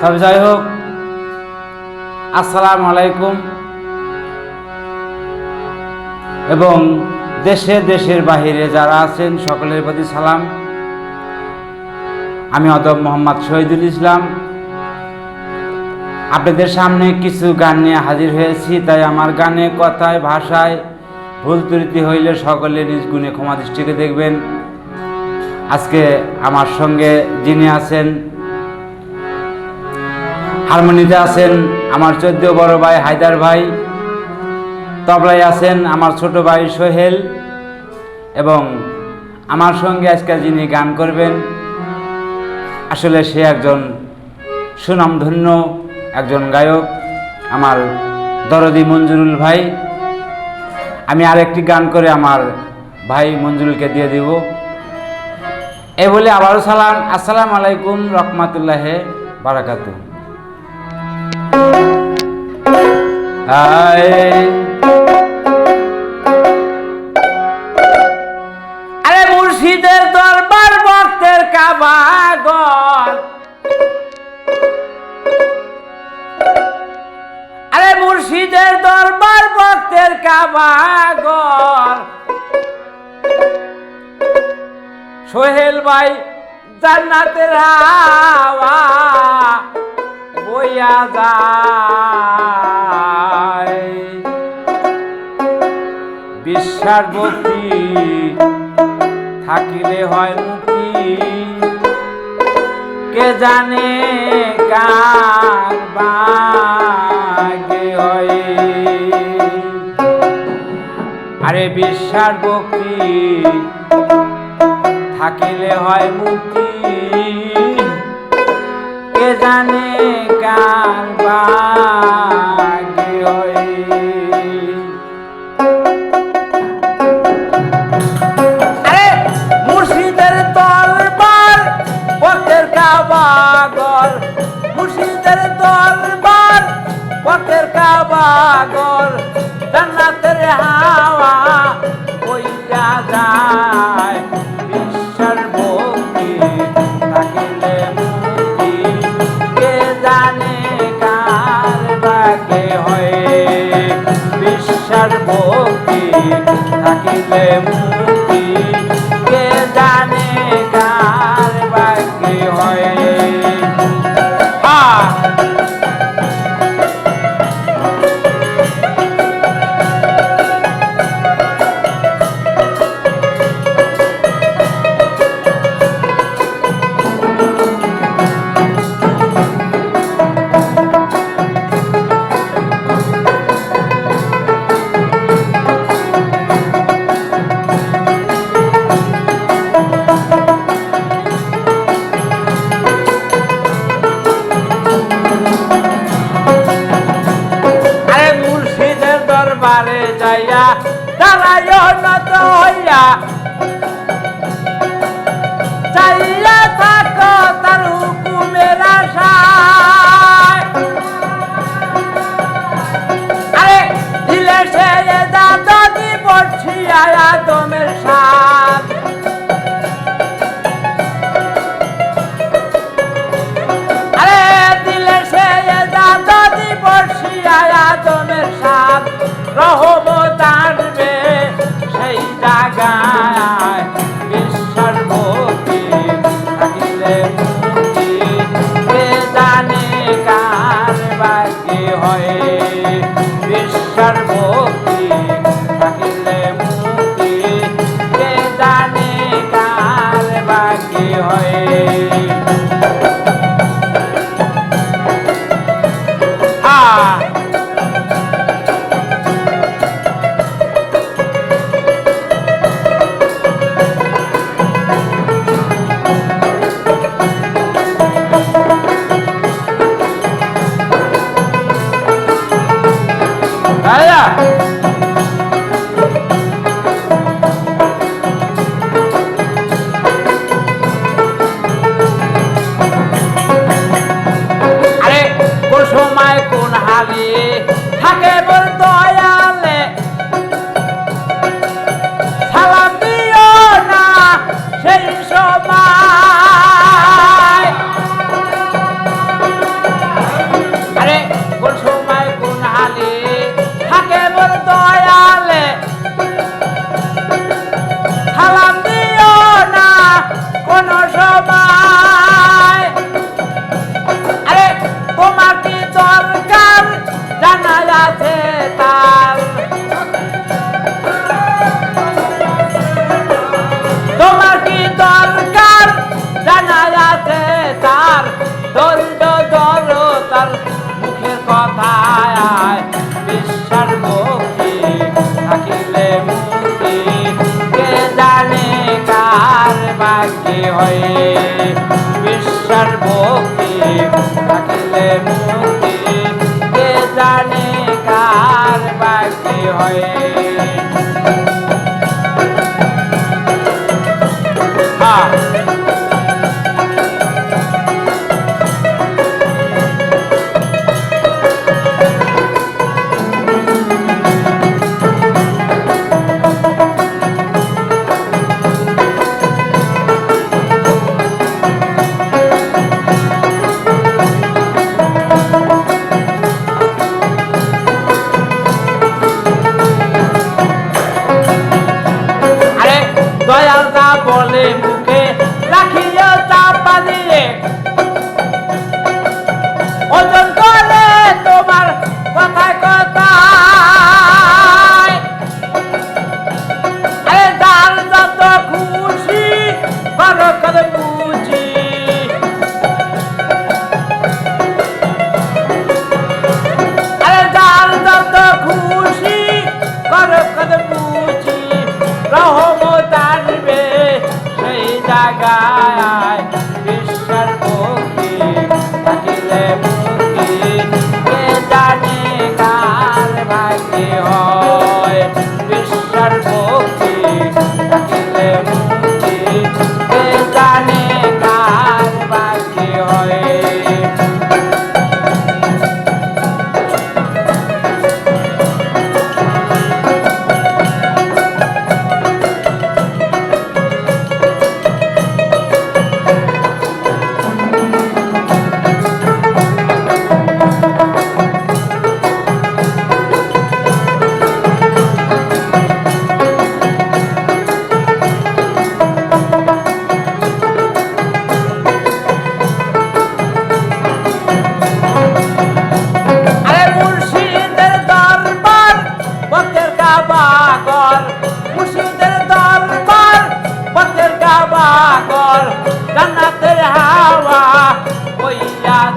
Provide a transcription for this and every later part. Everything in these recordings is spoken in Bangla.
তবে যাই হোক, আসসালাম আলাইকুম। এবং দেশে দেশের বাহিরে যারা আছেন, সকলের প্রতি সালাম। আমি অদম মোহাম্মদ শহীদুল ইসলাম। আপনাদের সামনে কিছু গান নিয়ে হাজির হয়েছি, তাই আমার গানে, কথায়, ভাষায় ভুল ত্রুটি হইলে সকলে নিজ গুণে ক্ষমা দৃষ্টিকে দেখবেন। আজকে আমার সঙ্গে যিনি আছেন হারমোনিতে আছেন আমার চোদ্দ বড় ভাই হায়দার ভাই, তবলায় আছেন আমার ছোট ভাই সোহেল, এবং আমার সঙ্গে আজকে যিনি গান করবেন, আসলে সে একজন সুনামধন্য একজন গায়ক, আমার দরদি মঞ্জুরুল ভাই। আমি আরেকটি গান করে আমার ভাই মঞ্জুরুলকে দিয়ে দিব। এ বলে আবারও সালাম। আসসালামু আলাইকুম রহমাতুল্লাহ বারাকাতু আরে মুর্শিদের দরবার ভক্তের কাবাগর আরে মুর্শিদের দরবার ভক্তের কাবাগর সোহেল ভাই জান্নাতের হাওয়া বইয়া যায় বিশ্বাস ভক্তি থাকিলে হয় মুক্তি। কে জানে কার হয়। আরে বিশ্বাস ভক্তি থাকিলে হয় মুক্তি। কে জানে কার বাগে জান্নাতের হাওয়া বইয়া যায়। ঈশ্বর ভক্তি থাকিলে মুক্তি। কে জানে কার বাকে হয়? বিশ্বাস ভক্তি থাকিলে মুক্তি। 来了 dan a la cepa. হ্যাঁ বলে kak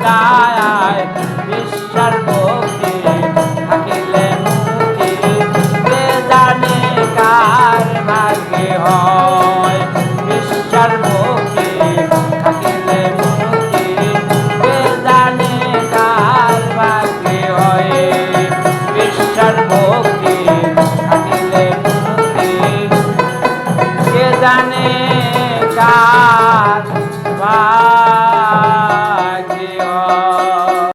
কাবাগর